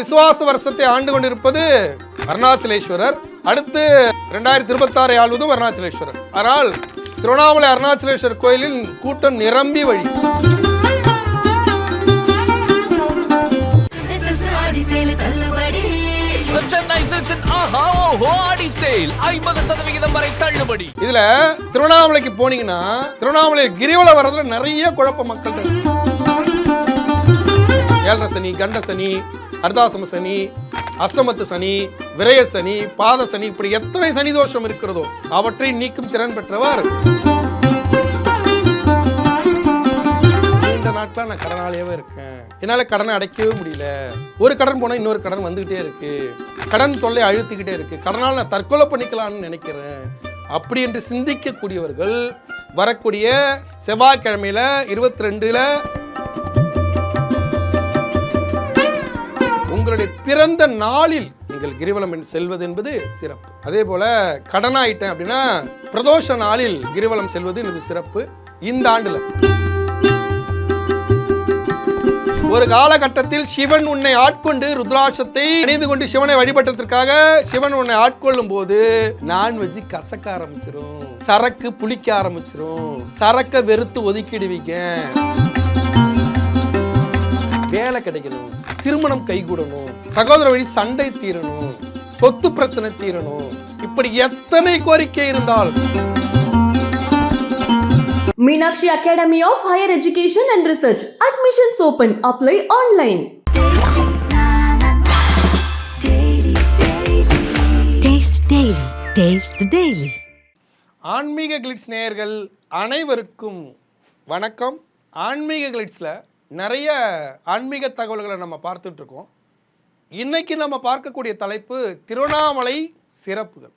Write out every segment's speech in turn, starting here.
விசுவாச வருஷத்தை ஆண்டு கொண்டிருப்பது அருணாச்சலேஸ்வரர். அடுத்து ரெண்டாயிரத்தி இருபத்தாறை ஆள்வதும் அருணாச்சலேஸ்வரர். ஆனால் திருவண்ணாமலை அருணாச்சலேஸ்வரர் கோயிலின் கூட்டம் நிரம்பி வழி. இதுல திருவண்ணாமலைக்கு போனீங்கன்னா திருவண்ணாமலை கிரிவலம் வர்றதுல நிறைய குழப்ப மக்கள். ஏழரை சனி கண்ட சனி அர்தாசம சனி அஷ்டமத்து சனி விரய சனி பாத சனி இப்படி எத்தனை சனி தோஷம் இருக்கிறதோ அவற்றை நீக்கும் திறன் பெற்றவர். நீண்ட நாட்களா நான் கடனாலேயே இருக்கேன். என்னால கடனை அடைக்கவே முடியல. ஒரு கடன் போனா இன்னொரு கடன் வந்துகிட்டே இருக்கு. கடன் தொல்லை அழுத்திக்கிட்டே இருக்கு. கடனால் நான் தற்கொலை பண்ணிக்கலாம்னு நினைக்கிறேன். அப்படி என்று சிந்திக்கக்கூடியவர்கள் வரக்கூடிய செவ்வாய்க்கிழமையில இருபத்தி ரெண்டுல பிறந்த நாளில் நீங்கள் கிரிவலம் என் செல்வது என்பது சிறப்பு. அதே போல கடனாயிட்டேன் அப்படின்னா பிரதோஷ நாளில் கிரிவலம் செல்வது எனக்கு சிறப்பு இந்த ஆண்டுல. ஒரு காலகட்டத்தில் சிவன் உன்னை ஆட்கொண்டு ருத்ராட்சத்தை அணிந்து கொண்டு சிவனை வழிபட்டதற்காக சிவன் உன்னை ஆட்கொள்ளும் போது நான்வெஜ் கசக்க ஆரம்பிச்சிரும் சரக்கு புளிக்க ஆரம்பிச்சிரும் சரக்க வெறுத்து ஒதுக்கிடுவீங்க. வேலை கிடைக்கணும். திருமணம் கைகூடணும் சகோதர வழி சண்டை தீரணும் சொத்து பிரச்சனை தீரணும் இப்படி எத்தனை கோரிக்கை இருந்தாலும் Meenakshi Academy of Higher Education and Research. Admissions open. Apply online. Taste Daily. Taste the Daily. ஆன்மீக கிளிட்ஸ் நேயர்கள் அனைவருக்கும் வணக்கம் ஆன்மீக கிளிட்ஸில் நிறைய ஆன்மீக தகவல்களை நம்ம பார்த்துட்ருக்கோம். இன்றைக்கி நம்ம பார்க்கக்கூடிய தலைப்பு திருவண்ணாமலை சிறப்புகள்.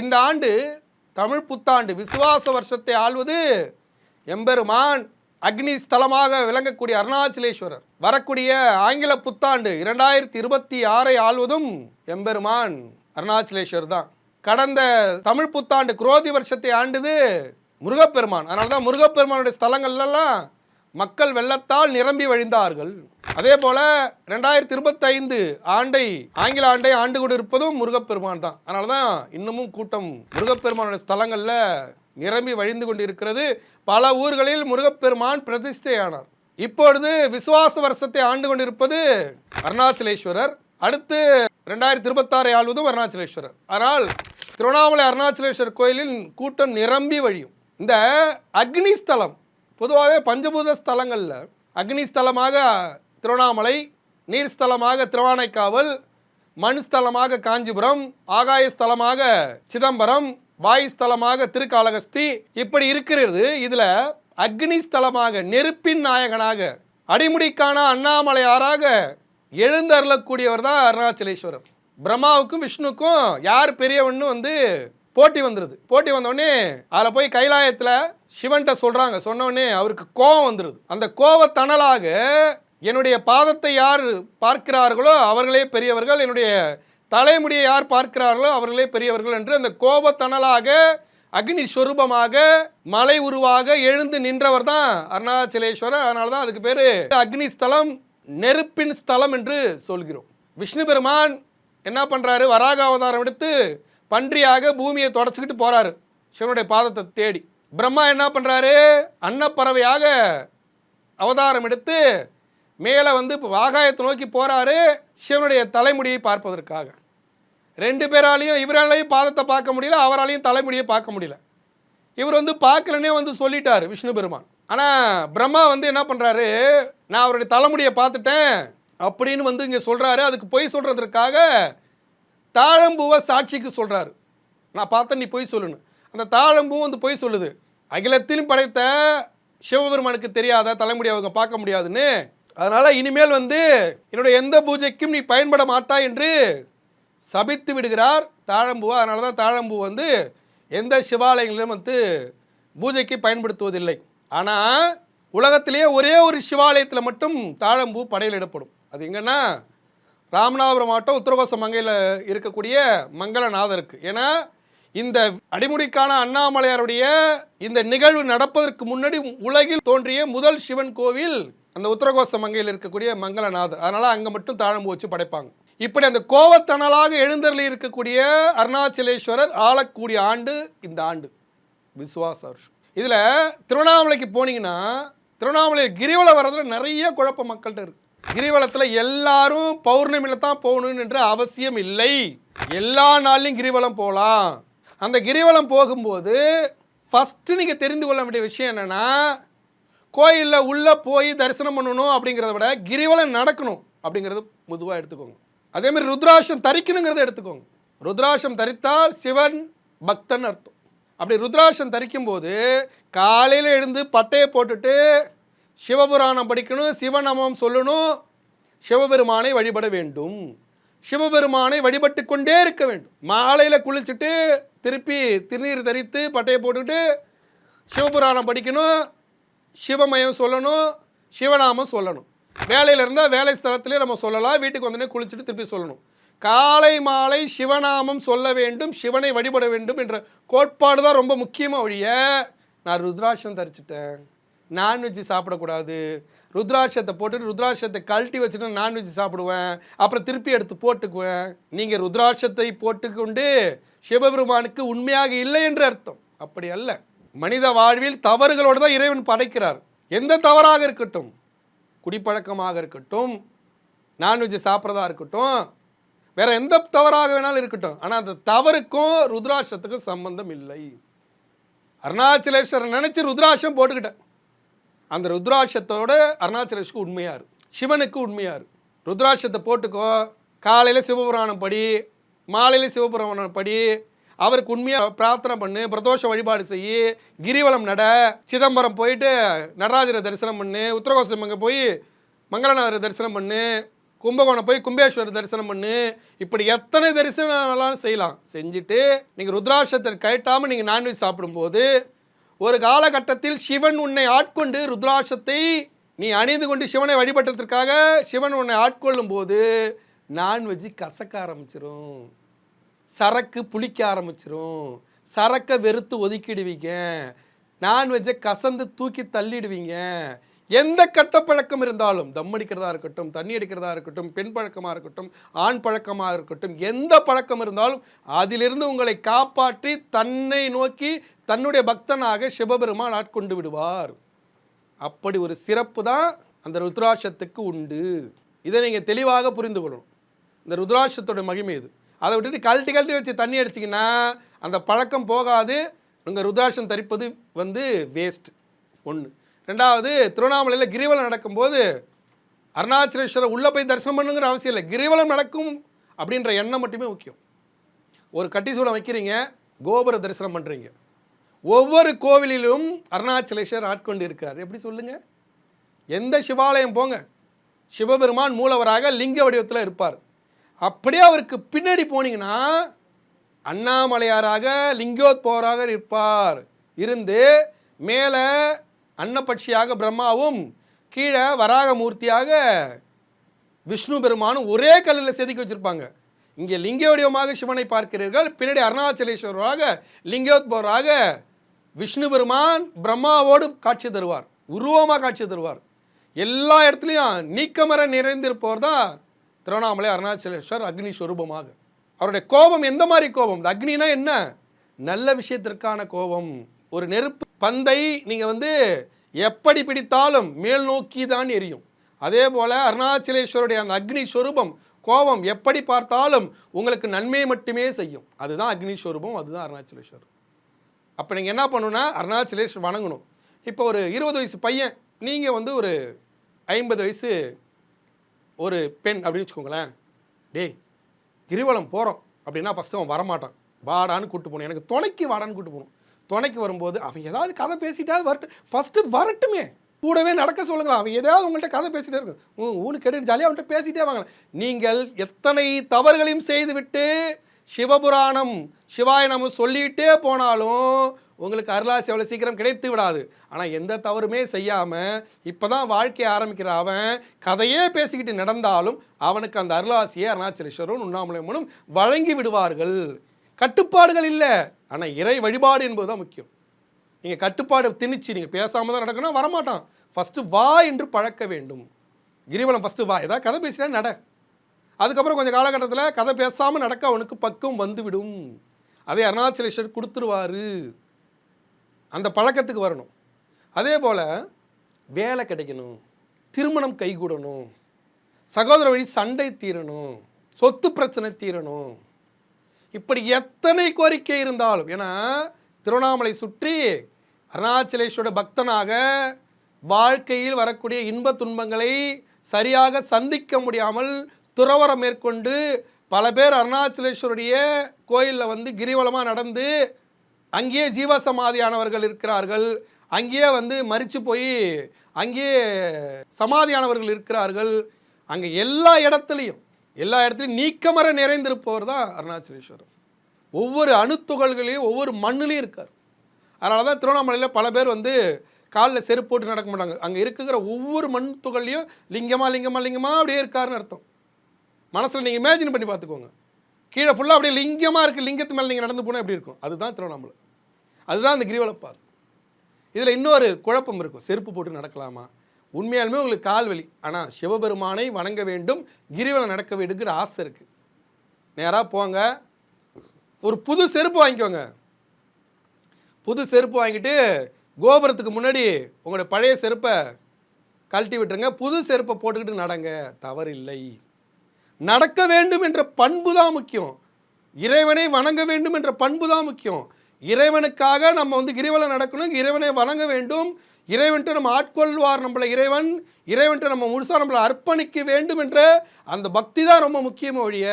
இந்த ஆண்டு தமிழ் புத்தாண்டு விசுவாச வருஷத்தை ஆள்வது எம்பெருமான் அக்னி ஸ்தலமாக விளங்கக்கூடிய அருணாச்சலேஸ்வரர். வரக்கூடிய ஆங்கில புத்தாண்டு இரண்டாயிரத்தி இருபத்தி ஆறை ஆள்வதும் எம்பெருமான் அருணாச்சலேஸ்வரர் தான். கடந்த தமிழ் புத்தாண்டு குரோதி வருஷத்தை ஆண்டுது முருகப்பெருமான். அதனால தான் முருகப்பெருமானுடைய ஸ்தலங்கள்லாம் மக்கள் வெள்ளத்தால் நிரம்பி வழிந்தார்கள். அதே போல ரெண்டாயிரத்தி இருபத்தைந்து ஆண்டை ஆங்கில ஆண்டை ஆண்டு கொண்டு இருப்பதும் முருகப்பெருமான் தான். அதனால தான் இன்னமும் கூட்டம் முருகப்பெருமானுடைய ஸ்தலங்களில் நிரம்பி வழிந்து கொண்டு இருக்கிறது பல ஊர்களில் முருகப்பெருமான் பிரதிஷ்டையானார். இப்பொழுது விசுவாச வருஷத்தை ஆண்டு கொண்டிருப்பது அருணாச்சலேஸ்வரர். அடுத்து ரெண்டாயிரத்தி இருபத்தாறை ஆள்வதும் அருணாச்சலேஸ்வரர். ஆனால் திருவண்ணாமலை அருணாச்சலேஸ்வரர் கோயிலின் கூட்டம் நிரம்பி வழியும். இந்த அக்னி ஸ்தலம் பொதுவாகவே பஞ்சபூத ஸ்தலங்களில் அக்னி ஸ்தலமாக திருவண்ணாமலை நீர் ஸ்தலமாக திருவானைக்காவல் மண் ஸ்தலமாக காஞ்சிபுரம் ஆகாய ஸ்தலமாக சிதம்பரம் வாயு ஸ்தலமாக திருக்காளகஸ்தி இப்படி இருக்கிறது. இதில் அக்னி ஸ்தலமாக நெருப்பின் நாயகனாக அடிமுடிக்கான அண்ணாமலையாராக எழுந்தருளக்கூடியவர் தான் அருணாச்சலேஸ்வரர். பிரம்மாவுக்கும் விஷ்ணுக்கும் யார் பெரியவன்னு வந்து போட்டி வந்துடுது போட்டி வந்தோடனே அதில் போய் கைலாயத்தில் சிவன்கிட்ட சொல்கிறாங்க சொன்னோடனே அவருக்கு கோபம் வந்துடுது அந்த கோபத்தணலாக என்னுடைய பாதத்தை யார் பார்க்கிறார்களோ அவர்களே பெரியவர்கள் என்னுடைய தலைமுடியை யார் பார்க்கிறார்களோ அவர்களே பெரியவர்கள் என்று அந்த கோபத்தணலாக அக்னி ஸ்வரூபமாக மலை உருவாக எழுந்து நின்றவர் தான் அருணாச்சலேஸ்வரர். அதனால தான் அதுக்கு பேர் அக்னி ஸ்தலம் நெருப்பின் ஸ்தலம் என்று சொல்கிறோம். விஷ்ணு பெருமான் என்ன பண்ணுறாரு வராக அவதாரம் எடுத்து பன்றியாக பூமியை தொடச்சிக்கிட்டு போகிறாரு சிவனுடைய பாதத்தை தேடி. பிரம்மா என்ன பண்ணுறாரு அன்னப்பறவையாக அவதாரம் எடுத்து மேலே வந்து இப்போ ஆகாயத்தை நோக்கி போகிறாரு சிவனுடைய தலைமுடியை பார்ப்பதற்காக. ரெண்டு பேராலையும் இவராலையும் பாதத்தை பார்க்க முடியல அவராலையும் தலைமுடியை பார்க்க முடியல. இவர் வந்து பார்க்கலனே வந்து சொல்லிட்டார் விஷ்ணு பெருமான். ஆனால் பிரம்மா வந்து என்ன பண்ணுறாரு நான் அவருடைய தலைமுடியை பார்த்துட்டேன் அப்படின்னு வந்து இங்கே சொல்கிறாரு அதுக்கு பொய் சொல்கிறதுக்காக தாழம்பூவை சாட்சிக்கு சொல்கிறாரு நான் பார்த்தேன் நீ பொய் சொல்லணும் அந்த தாழம்பூ வந்து பொய் சொல்லுது. அகிலத்திலும் படைத்த சிவபெருமானுக்கு தெரியாத தலைமுடி அவங்க பார்க்க முடியாதுன்னு. அதனால் இனிமேல் வந்து என்னுடைய எந்த பூஜைக்கும் நீ பயன்பட மாட்டாய் என்று சபித்து விடுகிறார் தாழம்பூவா அதனால தான் தாழம்பூ வந்து எந்த சிவாலயங்களிலும் வந்து பூஜைக்கு பயன்படுத்துவதில்லை. ஆனால் உலகத்திலேயே ஒரே ஒரு சிவாலயத்தில் மட்டும் தாழம்பூ படையலிடப்படும் அது எங்கன்னா ராமநாதபுரம் மாவட்டம் உத்தரகோச மங்கையில் இருக்கக்கூடிய மங்களநாதருக்கு. ஏன்னா இந்த அடிமுடிக்கான அண்ணாமலையாருடைய இந்த நிகழ்வு நடப்பதற்கு முன்னாடி உலகில் தோன்றிய முதல் சிவன் கோவில் அந்த உத்தரகோச மங்கையில் இருக்கக்கூடிய மங்களநாதர். அதனால் அங்கே மட்டும் தாழம்பு வச்சு படைப்பாங்க. இப்படி அந்த கோவத்தனலாக எழுந்தருளி இருக்கக்கூடிய அருணாச்சலேஸ்வரர் ஆளக்கூடிய ஆண்டு இந்த ஆண்டு. விஸ்வாச வருஷம். இதில் திருவண்ணாமலைக்கு போனீங்கன்னா திருவண்ணாமலை கிரிவலம் வர்றதுல நிறைய குழப்பம் மக்கள்கிட்ட இருக்கு. கிரிவலத்தில் எல்லாரும் பௌர்ணமியில் தான் போகணும்னு என்ற அவசியம் இல்லை. எல்லா நாள்லையும் கிரிவலம் போகலாம் அந்த கிரிவலம் போகும்போது ஃபஸ்ட்டு நீங்கள் தெரிந்து கொள்ள வேண்டிய விஷயம் என்னென்னா கோயிலில் உள்ளே போய் தரிசனம் பண்ணணும் அப்படிங்கிறத விட கிரிவலம் நடக்கணும் அப்படிங்கிறது பொதுவாக எடுத்துக்கோங்க. அதேமாதிரி ருத்ராட்சம் தரிக்கணுங்கிறத எடுத்துக்கோங்க. ருத்ராட்சம் தரித்தால் சிவன் பக்தன் அர்த்தம். அப்படி ருத்ராட்சம் தரிக்கும் போது காலையில் எழுந்து பட்டையை போட்டுட்டு சிவபுராணம் படிக்கணும் சிவநாமம் சொல்லணும் சிவபெருமானை வழிபட வேண்டும். சிவபெருமானை வழிபட்டு கொண்டே இருக்க வேண்டும். மாலையில் குளிச்சுட்டு திருப்பி திருநீர் தரித்து பட்டையை போட்டுக்கிட்டு சிவபுராணம் படிக்கணும் சிவமயம் சொல்லணும் சிவநாமம் சொல்லணும். வேலையில் இருந்தால் வேலை ஸ்தலத்திலே நம்ம சொல்லலாம் வீட்டுக்கு வந்தோடனே குளிச்சுட்டு திருப்பி சொல்லணும். காலை மாலை சிவநாமம் சொல்ல வேண்டும் சிவனை வழிபட வேண்டும் என்ற கோட்பாடு தான் ரொம்ப முக்கியமாக ஒழிய நான் ருத்ராட்சம் தரிச்சிட்டேன். நான்வெஜ் சாப்பிடக்கூடாது. ருத்ராட்சத்தை போட்டுட்டு ருத்ராட்சத்தை கழட்டி வச்சுட்டு நான்வெஜ் சாப்பிடுவேன். அப்புறம் திருப்பி எடுத்து போட்டுக்குவேன். நீங்கள் ருத்ராட்சத்தை போட்டுக்கொண்டு சிவபெருமானுக்கு உண்மையாக இல்லை என்று அர்த்தம். அப்படி அல்ல. மனித வாழ்வில் தவறுகளோடு தான் இறைவன் படைக்கிறார். எந்த தவறாக இருக்கட்டும் குடிப்பழக்கமாக இருக்கட்டும் நான்வெஜ் சாப்பிட்றதா இருக்கட்டும் வேற எந்த தவறாக வேணாலும் இருக்கட்டும். ஆனால் அந்த தவறுக்கும் ருத்ராட்சத்துக்கும் சம்பந்தம் இல்லை. அருணாச்சலேஸ்வரன் நினச்சி ருத்ராட்சம் போட்டுக்கிட்டேன். அந்த ருத்ராட்சத்தோட அருணாச்சலேஸ்வருக்கு உண்மையாரு. சிவனுக்கு உண்மையாரு. ருத்ராட்சத்தை போட்டுக்கோ காலையில் சிவபுராணம் படி மாலையில் சிவபுராணம் படி அவருக்கு உண்மையாக பிரார்த்தனை பண்ணு பிரதோஷ வழிபாடு செய்யி கிரிவலம் நட சிதம்பரம் போயிட்டு நடராஜரை தரிசனம் பண்ணு உத்தரகோசம் அங்கே போய் மங்களநாதர் தரிசனம் பண்ணு கும்பகோணம் போய் கும்பேஸ்வரர் தரிசனம் பண்ணு இப்படி எத்தனை தரிசனம்லாம் செய்யலாம். செஞ்சுட்டு நீங்கள் ருத்ராட்சத்தை கழட்டாமல் நீங்கள் நான்வெஜ் சாப்பிடும்போது ஒரு காலகட்டத்தில் சிவன் உன்னை ஆட்கொண்டு ருத்ராட்சத்தை நீ அணிந்து கொண்டு சிவனை வழிபட்டதற்காக சிவன் உன்னை ஆட்கொள்ளும் போது நான்வெஜ்ஜு கசக்க ஆரம்பிச்சிரும். சரக்கு புளிக்க ஆரம்பிச்சிரும். சரக்கை வெறுத்து ஒதுக்கிடுவீங்க. நான்வெஜ்ஜை கசந்து தூக்கி தள்ளிடுவீங்க. எந்த கட்டப்பழக்கம் இருந்தாலும் தம் அடிக்கிறதா இருக்கட்டும் தண்ணி அடிக்கிறதா இருக்கட்டும் பெண் பழக்கமாக இருக்கட்டும் ஆண் பழக்கமாக இருக்கட்டும் எந்த பழக்கம் இருந்தாலும் அதிலிருந்து உங்களை காப்பாற்றி தன்னை நோக்கி தன்னுடைய பக்தனாக சிவபெருமான் ஆட்கொண்டு விடுவார். அப்படி ஒரு சிறப்பு தான் அந்த ருத்ராட்சத்துக்கு உண்டு. இதை நீங்கள் தெளிவாக புரிந்து கொள்ளணும். இந்த ருத்ராட்சத்தோட மகிமை இது. அதை விட்டுட்டு கழட்டி கழட்டி வச்சு தண்ணி அடிச்சிங்கன்னா அந்த பழக்கம் போகாது. உங்கள் ருத்ராட்சம் தரிப்பது வந்து வேஸ்ட் ஒன்று ரெண்டாவது திருவண்ணாமலையில் கிரிவலம் நடக்கும்போது அருணாச்சலேஸ்வரர் உள்ளே போய் தரிசனம் பண்ணுங்கிற அவசியம் இல்லை. கிரிவலம் நடக்கும் அப்படின்ற எண்ணம் மட்டுமே முக்கியம். ஒரு கட்டி சூடம் வைக்கிறீங்க கோபுர தரிசனம் பண்ணுறீங்க ஒவ்வொரு கோவிலிலும் அருணாச்சலேஸ்வரர் ஆட்கொண்டு இருக்கிறார் எப்படி சொல்லுங்கள் எந்த சிவாலயம் போங்க சிவபெருமான் மூலவராக லிங்க வடிவத்தில் இருப்பார். அப்படியே அவருக்கு பின்னாடி போனீங்கன்னா அண்ணாமலையாராக லிங்கோத்பவராக இருப்பார். இருந்து மேலே அன்னபட்சியாக பிரம்மாவும் கீழே வராகமூர்த்தியாக விஷ்ணு பெருமானும் ஒரே கல்லில் செதுக்கி வச்சிருப்பாங்க. இங்கே லிங்க வடிவமாக சிவனை பார்க்கிறீர்கள். பின்னாடி அருணாச்சலேஸ்வரராக லிங்கோத்பவராக விஷ்ணு பெருமான் பிரம்மாவோடு காட்சி தருவார். உருவமாக காட்சி தருவார். எல்லா இடத்துலையும் நீக்கமர நிறைந்திருப்பவர் தான் திருவண்ணாமலை அருணாச்சலேஸ்வர் அக்னி ஸ்வரூபமாக. அவருடைய கோபம் எந்த மாதிரி கோபம்? அக்னினா என்ன? நல்ல விஷயத்திற்கான கோபம். ஒரு நெருப்பு பந்தை நீங்கள் வந்து எப்படி பிடித்தாலும் மேல் நோக்கி தான் எரியும். அதே போல் அருணாச்சலேஸ்வருடைய அந்த அக்னி ஸ்வரூபம் கோபம் எப்படி பார்த்தாலும் உங்களுக்கு நன்மையை மட்டுமே செய்யும். அதுதான் அக்னி ஸ்வரூபம் அதுதான் அருணாச்சலேஸ்வரர். அப்போ நீங்கள் என்ன பண்ணணும்னா அருணாச்சலேஸ்வர் வணங்கணும். இப்போ ஒரு இருபது வயசு பையன் நீங்கள் வந்து ஒரு ஐம்பது வயசு ஒரு பெண் அப்படின்னு வச்சுக்கோங்களேன். டேய் கிரிவலம் போகிறோம் அப்படின்னா ஃபஸ்ட்டு அவன் வரமாட்டான். வாடான்னு கூப்பிட்டு போகணும். எனக்கு துணைக்கு வாடான்னு கூப்பிட்டு போகணும். துணைக்கு வரும்போது அவன் ஏதாவது கதை பேசிட்டாவது வரட்டும் ஃபஸ்ட்டு வரட்டுமே. கூடவே நடக்க சொல்லுங்களா அவன் ஏதாவது உங்கள்கிட்ட கதை பேசிகிட்டே இருக்கும் ஊ- ஊனு கேட்டு ஜாலியாக அவன்கிட்ட பேசிட்டே வாங்க நீங்கள் எத்தனை தவறுகளையும் செய்துவிட்டு சிவபுராணம் சிவாய நம்ம சொல்லிகிட்டே போனாலும் உங்களுக்கு அருளாசி அவ்வளோ சீக்கிரம் கிடைத்து விடாது. ஆனால் எந்த தவறுமே செய்யாமல் இப்போ தான் வாழ்க்கையை ஆரம்பிக்கிற அவன் கதையே பேசிக்கிட்டு நடந்தாலும் அவனுக்கு அந்த அருளாசியை அருணாச்சலேஸ்வரரும் உண்ணாமலையம்மனும் வழங்கி விடுவார்கள். கட்டுப்பாடுகள் இல்லை. ஆனால் இறை வழிபாடு என்பது தான் முக்கியம். நீங்கள் கட்டுப்பாடு திணிச்சு நீங்கள் பேசாமல் தான் நடக்கணும் வரமாட்டான். ஃபஸ்ட்டு வா என்று பழக்க வேண்டும். கிரிவலம் ஃபஸ்ட்டு வா. ஏதாவது கதை பேசினா நட. அதுக்கப்புறம் கொஞ்சம் காலகட்டத்தில் கதை பேசாமல் நடக்க அவனுக்கு பக்கம் வந்துவிடும். அதை அருணாச்சலேஸ்வர் கொடுத்துருவாரு. அந்த பழக்கத்துக்கு வரணும். அதே போல் வேலை கிடைக்கணும். திருமணம் கைகூடணும். சகோதர வழி சண்டை தீரணும். சொத்து பிரச்சனை தீரணும். இப்படி எத்தனை கோரிக்கை இருந்தாலும் ஏன்னா திருவண்ணாமலை சுற்றி அருணாச்சலேஸ்வர பக்தனாக வாழ்க்கையில் வரக்கூடிய இன்ப துன்பங்களை சரியாக சந்திக்க முடியாமல் துறவரம் மேற்கொண்டு பல பேர் அருணாச்சலேஸ்வருடைய கோயிலில் வந்து கிரிவலமாக நடந்து அங்கேயே ஜீவசமாதியானவர்கள் இருக்கிறார்கள். அங்கேயே வந்து மரித்து போய் அங்கேயே சமாதியானவர்கள் இருக்கிறார்கள். அங்கே எல்லா இடத்துலையும் எல்லா இடத்துலையும் நீக்கமர நிறைந்திருப்பவர் தான் அருணாச்சலேஸ்வரர். ஒவ்வொரு அணுத்துகள்களையும் ஒவ்வொரு மண்ணிலையும் இருக்கார். அதனால தான் திருவண்ணாமலையில் பல பேர் வந்து காலில் செருப்பு போட்டு நடக்க மாட்டாங்க. அங்கே இருக்கிற ஒவ்வொரு மண் துகள்லையும் லிங்கமா லிங்கமா லிங்கமாக அப்படியே இருக்காருன்னு அர்த்தம். மனசில் நீங்கள் இமேஜின் பண்ணி பார்த்துக்கோங்க. கீழே ஃபுல்லாக அப்படியே லிங்கமாக இருக்குது லிங்கத்து மேலே நீங்கள் நடந்து போனால் எப்படி இருக்கும்? அதுதான் திருவண்ணாமலை. அதுதான் அந்த கிரிவலப்பார் இதில் இன்னொரு குழப்பம் இருக்கும். செருப்பு போட்டு நடக்கலாமா? உண்மையாலுமே உங்களுக்கு கால் வலி ஆனால் சிவபெருமானை வணங்க வேண்டும் கிரிவலம் நடக்க வேண்டுங்கிற ஆசை இருக்குது நேராக போங்க. ஒரு புது செருப்பு வாங்கிக்கோங்க. புது செருப்பு வாங்கிட்டு கோபுரத்துக்கு முன்னாடி உங்களோட பழைய செருப்பை கழட்டி விட்டுருங்க. புது செருப்பை போட்டுக்கிட்டு நடங்க. தவறில்லை. நடக்க வேண்டும் என்ற பண்பு தான் முக்கியம். இறைவனை வணங்க வேண்டும் என்ற பண்பு தான் முக்கியம். இறைவனுக்காக நம்ம வந்து கிரிவலம் நடக்கணும். இறைவனை வணங்க வேண்டும். இறைவன்ட்டு நம்ம ஆட்கொள்வார் நம்மளை இறைவன் இறைவன்ட்டு நம்ம முழுசாக நம்மளை அர்ப்பணிக்க வேண்டும் என்ற அந்த பக்தி தான் ரொம்ப முக்கியமாக ஒழிய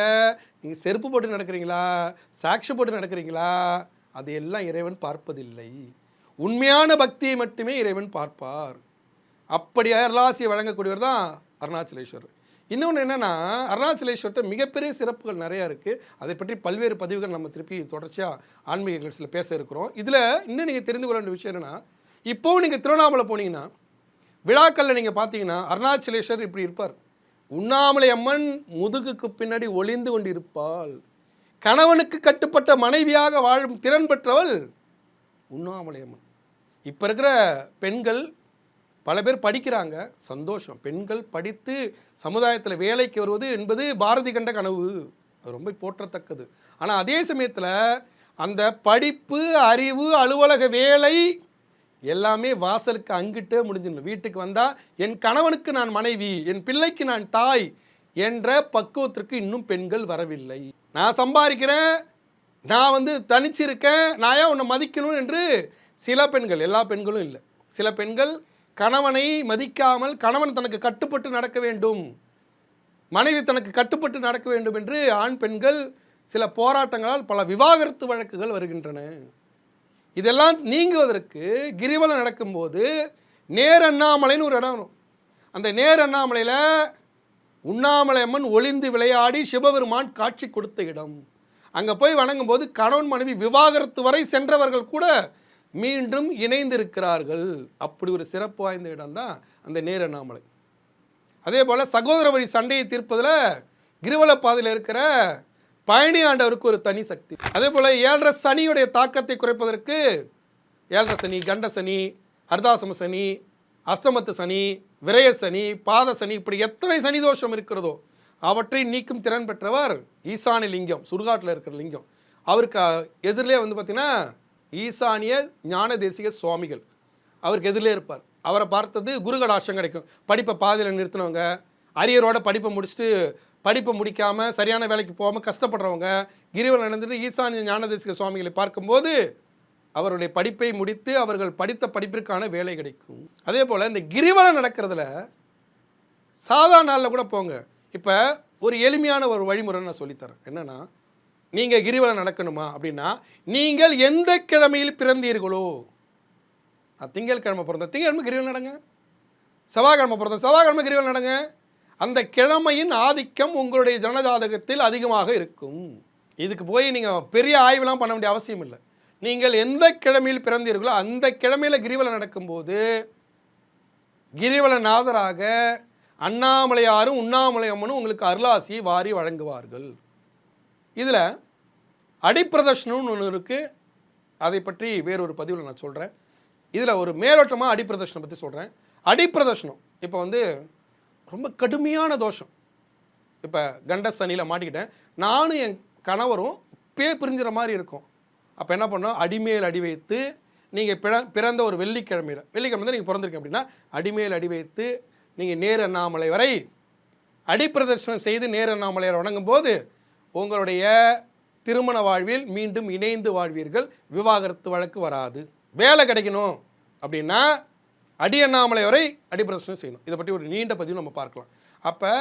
நீங்கள் செருப்பு போட்டு நடக்கிறீங்களா? சாட்சி போட்டு நடக்கிறீங்களா? அது எல்லாம் இறைவன் பார்ப்பதில்லை. உண்மையான பக்தியை மட்டுமே இறைவன் பார்ப்பார். அப்படி அருளாசியை வழங்கக்கூடியவர் தான் அருணாச்சலேஸ்வரர். இன்னொன்று என்னென்னா அருணாச்சலேஸ்வர்கிட்ட மிகப்பெரிய சிறப்புகள் நிறையா இருக்குது அதை பற்றி பல்வேறு பதிவுகள் நம்ம திருப்பி தொடர்ச்சியாக ஆன்மீக கிளர்ஸில் பேச இருக்கிறோம். இதில் இன்னும் நீங்கள் தெரிந்து கொள்ள வேண்டிய விஷயம் என்னென்னா இப்போவும் நீங்கள் திருவண்ணாமலை போனீங்கன்னா விழாக்களில் நீங்கள் பார்த்தீங்கன்னா அருணாச்சலேஸ்வர் இப்படி இருப்பார். உண்ணாமலை அம்மன் முதுகுக்கு பின்னாடி ஒளிந்து கொண்டு இருப்பாள் கணவனுக்கு கட்டுப்பட்ட மனைவியாக வாழும் திறன் பெற்றவள் உண்ணாமலை அம்மன். இப்போ இருக்கிற பெண்கள் பல பேர் படிக்கிறாங்க. சந்தோஷம். பெண்கள் படித்து சமுதாயத்தில் வேலைக்கு வருவது என்பது பாரதி கண்ட கனவு. அது ரொம்ப போற்றத்தக்கது. ஆனால் அதே சமயத்தில் அந்த படிப்பு அறிவு அலுவலக வேலை எல்லாமே வாசலுக்கு அங்கிட்டே முடிஞ்சிடணும் வீட்டுக்கு வந்தால் என் கணவனுக்கு நான் மனைவி என் பிள்ளைக்கு நான் தாய் என்ற பக்குவத்திற்கு இன்னும் பெண்கள் வரவில்லை. நான் சம்பாதிக்கிறேன் நான் வந்து தனிச்சு இருக்கேன் நான் ஏன் உன்னை மதிக்கணும் என்று சில பெண்கள் எல்லா பெண்களும் இல்லை. சில பெண்கள் கணவனை மதிக்காமல் கணவன் தனக்கு கட்டுப்பட்டு நடக்க வேண்டும் மனைவி தனக்கு கட்டுப்பட்டு நடக்க வேண்டும் என்று ஆண் பெண்கள் சில போராட்டங்களால் பல விவாகரத்து வழக்குகள் வருகின்றன. இதெல்லாம் நீங்குவதற்கு கிரிவலம் நடக்கும்போது நேர் அண்ணாமலைன்னு ஒரு இடம் வரும். அந்த நேர் அண்ணாமலையில் உண்ணாமலை அம்மன் ஒளிந்து விளையாடி சிவபெருமான் காட்சி கொடுத்த இடம். அங்கே போய் வணங்கும்போது கணவன் மனைவி விவாகரத்து வரை சென்றவர்கள் கூட மீண்டும் இணைந்திருக்கிறார்கள். அப்படி ஒரு சிறப்பு வாய்ந்த இடம் தான் அந்த நேர் அண்ணாமலை. அதே போல் சகோதர வழி சண்டையை தீர்ப்பதில் கிரிவல பாதையில் இருக்கிற பயணி ஆண்டவருக்கு ஒரு தனி சக்தி. அதே போல் ஏழரை சனியுடைய தாக்கத்தை குறைப்பதற்கு ஏழரை சனி கண்ட சனி அர்தாசம சனி அஸ்தமத்து சனி விரய சனி பாத சனி இப்படி எத்தனை சனி தோஷம் இருக்கிறதோ அவற்றை நீக்கும் திறன் பெற்றவர் ஈசானி லிங்கம் சுடுகாட்டில் இருக்கிற லிங்கம். அவருக்கு எதிரிலே வந்து பார்த்தீங்கன்னா ஈசானிய ஞான தேசிக சுவாமிகள். அவருக்கு எதிரிலே இருப்பார். அவரை பார்த்தது குருகடாட்சம் கிடைக்கும். படிப்பை பாதியில் நிறுத்தினவங்க அரியரோட படிப்பை முடிச்சுட்டு படிப்பை முடிக்காமல் சரியான வேலைக்கு போகாமல் கஷ்டப்படுறவங்க கிரிவலம் நடந்துட்டு ஈசான்ய ஞானதேசிக சுவாமிகளை பார்க்கும்போது அவருடைய படிப்பை முடித்து அவர்கள் படித்த படிப்பிற்கான வேலை கிடைக்கும். அதே போல் இந்த கிரிவலம் நடக்கிறதுல சாதா நாளில் கூட போங்க. இப்போ ஒரு எளிமையான ஒரு வழிமுறை நான் சொல்லித்தரேன். என்னென்னா நீங்கள் கிரிவலம் நடக்கணுமா அப்படின்னா நீங்கள் எந்த கிழமையில் பிறந்தீர்களோ? நான் திங்கட்கிழமை பிறந்த திங்கக்கிழமை கிரிவலம் நடங்க. செவ்வாய்க்கிழமை பிறந்த செவ்வாய்க்கிழமை கிரிவலம் நடங்க. அந்த கிழமையின் ஆதிக்கம் உங்களுடைய ஜனஜாதகத்தில் அதிகமாக இருக்கும். இதுக்கு போய் நீங்கள் பெரிய ஆய்வுலாம் பண்ண வேண்டிய அவசியம் இல்லை. நீங்கள் எந்த கிழமையில் பிறந்தீர்களோ அந்த கிழமையில் கிரிவலம் நடக்கும்போது கிரிவலநாதராக அண்ணாமலையாரும் உண்ணாமலையம்மனும் உங்களுக்கு அருளாசியை வாரி வழங்குவார்கள். இதில் அடிப்பிரதர்ஷனம்னு ஒன்று இருக்குது அதை பற்றி வேறொரு பதிவில் நான் சொல்கிறேன் இதில் ஒரு மேலோட்டமாக அடிப்பிரதர்ஷனம் பற்றி சொல்கிறேன் அடிப்பிரதர்ஷனம் இப்போ வந்து ரொம்ப கடுமையான தோஷம். இப்போ கண்ட சனியில் மாட்டிக்கிட்டேன். நானும் என் கணவரும் பே பிரிஞ்சுற மாதிரி இருக்கும். அப்போ என்ன பண்ணோம்? அடிமேல் அடி வைத்து நீங்கள் பிற பிறந்த ஒரு வெள்ளிக்கிழமையில் வெள்ளிக்கிழமை தான் நீங்கள் பிறந்திருக்கீங்க அப்படின்னா அடிமேல் அடி வைத்து நீங்கள் நேர் அண்ணாமலை வரை அடிப்பிரதர்சனம் செய்து நேர் அண்ணாமலையரை வணங்கும் போது உங்களுடைய திருமண வாழ்வில் மீண்டும் இணைந்து வாழ்வீர்கள். விவாகரத்து வழக்கு வராது. வேலை கிடைக்கணும் அப்படின்னா அடி அண்ணாமலை வரை அடிப்பிரதர்சனம் செய்யணும். இதை பற்றி ஒரு நீண்ட பதிவு நம்ம பார்க்கலாம். அப்போ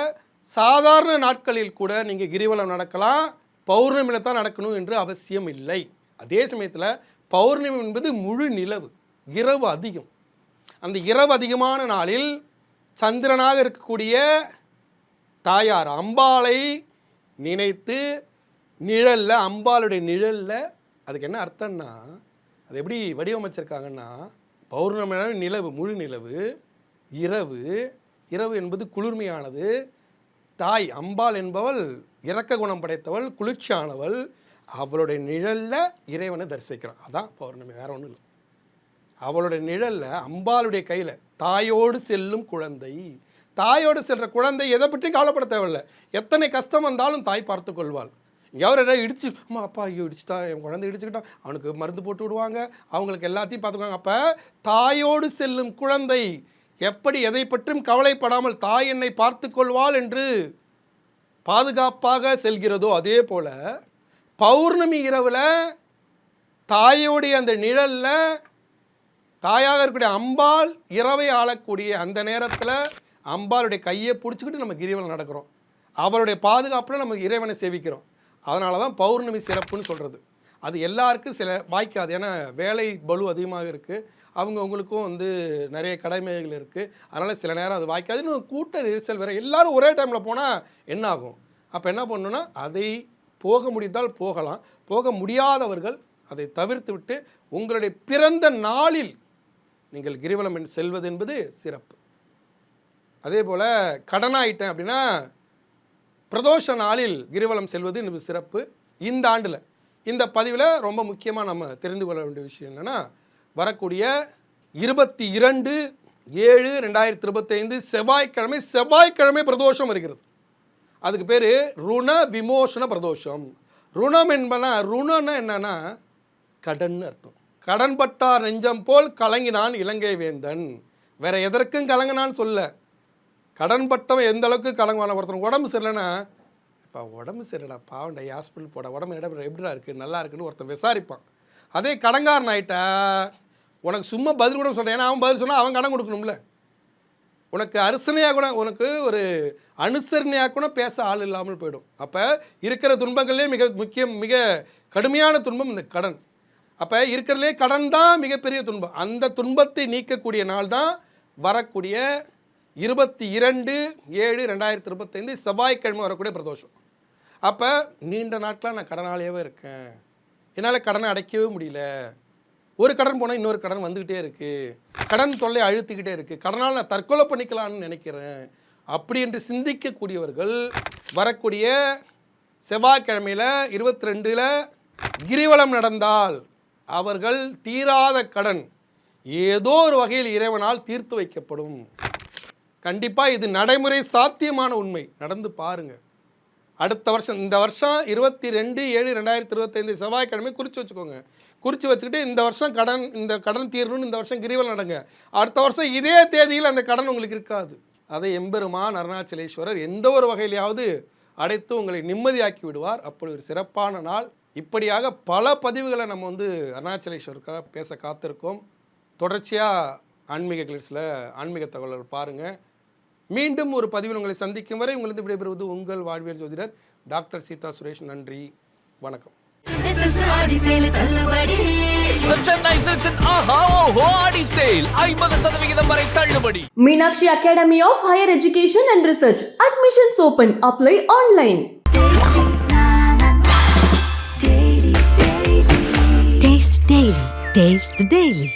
சாதாரண நாட்களில் கூட நீங்கள் கிரிவலம் நடக்கலாம் பௌர்ணமியில் தான் நடக்கணும் என்று அவசியம் இல்லை. அதே சமயத்தில் பௌர்ணமி என்பது முழு நிலவு இரவு அதிகம். அந்த இரவு அதிகமான நாளில் சந்திரனாக இருக்கக்கூடிய தாயார் அம்பாளை நினைத்து நிழலில் அம்பாளுடைய நிழலில் அதுக்கு என்ன அர்த்தம்னா அது எப்படி வடிவமைச்சிருக்காங்கன்னா பௌர்ணமியான நிலவு முழு நிலவு இரவு இரவு என்பது குளிர்மையானது. தாய் அம்பாள் என்பவள் இறக்க குணம் படைத்தவள் குளிர்ச்சியானவள். அவளுடைய நிழலில் இறைவனை தரிசிக்கிறான். அதான் பௌர்ணமி வேற ஒன்றும் இல்லை. அவளுடைய நிழலில் அம்பாளுடைய கையில் தாயோடு செல்லும் குழந்தை. தாயோடு செல்கிற குழந்தை எதை பற்றியும் கவலைப்பட தேவையில்லை. எத்தனை கஷ்டம் வந்தாலும் தாய் பார்த்து கொள்வாள். எவர் யாராவது இடிச்சு அம்மா அப்பா ஐயோ இடிச்சுட்டா என் குழந்தை இடிச்சுக்கிட்டான் அவனுக்கு மருந்து போட்டு விடுவாங்க. அவங்களுக்கு எல்லாத்தையும் பார்த்துக்குவாங்க. அப்போ தாயோடு செல்லும் குழந்தை எப்படி எதை பற்றும் கவலைப்படாமல் தாய் என்னை பார்த்து கொள்வாள் என்று பாதுகாப்பாக செல்கிறதோ அதே போல் பௌர்ணமி இரவில் தாயோடைய அந்த நிழலில் தாயாக இருக்கக்கூடிய அம்பாள் இரவை ஆளக்கூடிய அந்த நேரத்தில் அம்பாளுடைய கையை பிடிச்சிக்கிட்டு நம்ம கிரிவலம் நடக்கிறோம். அவளுடைய பாதுகாப்பில் நம்ம இறைவனை சேவிக்கிறோம். அதனால தான் பௌர்ணமி சிறப்புன்னு சொல்கிறது அது எல்லாருக்கும் சில வாய்க்காது. ஏன்னா வேலை பலு அதிகமாக இருக்குது அவங்கவுங்களுக்கும் வந்து நிறைய கடமைகள் இருக்குது அதனால் சில நேரம் அது வாய்க்காது. இன்னும் கூட்ட நெரிசல் வேறு. எல்லாரும் ஒரே டைமில் போனால் என்ன ஆகும்? அப்போ என்ன பண்ணணும்னா அதை போக முடிந்தால் போகலாம். போக முடியாதவர்கள் அதை தவிர்த்து விட்டு உங்களுடைய பிறந்த நாளில் நீங்கள் கிரிவலம் செல்வது என்பது சிறப்பு. அதே போல் கடனாயிட்டேன் அப்படின்னா பிரதோஷ நாளில் கிரிவலம் செல்வது என்பது சிறப்பு. இந்த ஆண்டில் இந்த பதிவில் ரொம்ப முக்கியமாக நம்ம தெரிந்து கொள்ள வேண்டிய விஷயம் என்னென்னா வரக்கூடிய இருபத்தி இரண்டு ஏழு ரெண்டாயிரத்தி இருபத்தைந்து செவ்வாய்க்கிழமை செவ்வாய்க்கிழமை பிரதோஷம் வருகிறது. அதுக்கு பேர் ருண விமோசன பிரதோஷம். ருணம் என்பனா ருணம்னா என்னன்னா கடன் அர்த்தம். கடன்பட்டார் நெஞ்சம் போல் கலங்கினான் இலங்கை வேந்தன். வேற எதற்கும் கலங்கினான்னு சொல்ல. கடன்பட்டவன் எந்த அளவுக்கு கலங்குவான ஒருத்தன் உடம்பு சரியில்லைன்னா இப்போ உடம்பு சரியில்லடா பாவண்டா ஹாஸ்பிட்டல் போட உடம்பு இடம் எப்படிடா இருக்குது நல்லா இருக்குன்னு ஒருத்தன் விசாரிப்பான். அதே கடங்காரன் ஆயிட்டா உனக்கு சும்மா பதில் கூட சொல்கிறேன் ஏன்னா அவன் பதில் சொன்னால் அவன் கடன் கொடுக்கணும்ல. உனக்கு அரசனையாக கூட உனக்கு ஒரு அனுசரணையாக கூட பேச ஆள் இல்லாமல் போயிடும். அப்போ இருக்கிற துன்பங்கள்லேயே மிக முக்கியம் மிக கடுமையான துன்பம் இந்த கடன். அப்போ இருக்கிறதுலே கடன் தான் மிகப்பெரிய துன்பம். அந்த துன்பத்தை நீக்கக்கூடிய நாள் தான் வரக்கூடிய இருபத்தி இரண்டு ஏழு ரெண்டாயிரத்தி இருபத்தைந்து செவ்வாய்க்கிழமை வரக்கூடிய பிரதோஷம். அப்போ நீண்ட நாட்களாக நான் கடனாலேயே இருக்கேன். என்னால் கடனை அடைக்கவே முடியல. ஒரு கடன் போனால் இன்னொரு கடன் வந்துக்கிட்டே இருக்குது கடன் தொல்லை அழுத்திக்கிட்டே இருக்குது கடனால் நான் தற்கொலை பண்ணிக்கலாம்னு நினைக்கிறேன். அப்படி என்று சிந்திக்கக்கூடியவர்கள் வரக்கூடிய செவ்வாய்க்கிழமையில் இருபத்தி ரெண்டில் கிரிவலம் நடந்தால் அவர்கள் தீராத கடன் ஏதோ ஒரு வகையில் இறைவனால் தீர்த்து வைக்கப்படும். கண்டிப்பாக இது நடைமுறை சாத்தியமான உண்மை. நடந்து பாருங்க. அடுத்த வருஷம் இந்த வருஷம் இருபத்தி ரெண்டு ஏழு ரெண்டாயிரத்தி இருபத்தைந்து செவ்வாய்க்கிழமை குறித்து வச்சுக்கோங்க. குறித்து வச்சுக்கிட்டு இந்த வருஷம் கடன் இந்த கடன் தீரணும்னு இந்த வருஷம் கிரிவல் நடங்க. அடுத்த வருஷம் இதே தேதியில் அந்த கடன் உங்களுக்கு இருக்காது. அதை எம்பெருமான் அருணாச்சலேஸ்வரர் எந்த ஒரு வகையிலையாவது அடைத்து உங்களை நிம்மதியாக்கி விடுவார். அப்படி ஒரு சிறப்பான நாள். இப்படியாக பல பதிவுகளை நம்ம வந்து அருணாச்சலேஸ்வருக்காக பேச காத்திருக்கோம். தொடர்ச்சியாக ஆன்மீக கிளிப்ஸில் ஆன்மீக தகவல்கள் பாருங்கள் மீண்டும் ஒரு பதிவில் உங்களை சந்திக்கும் வரை உங்களுக்கு விடைபெறுவது உங்கள் வாழ்வியல் ஜோதிடர் டாக்டர் சீதா சுரேஷ் நன்றி வணக்கம் Meenakshi Academy of Higher Education and Research. Admissions open. Apply online. Taste Daily. Taste the Daily.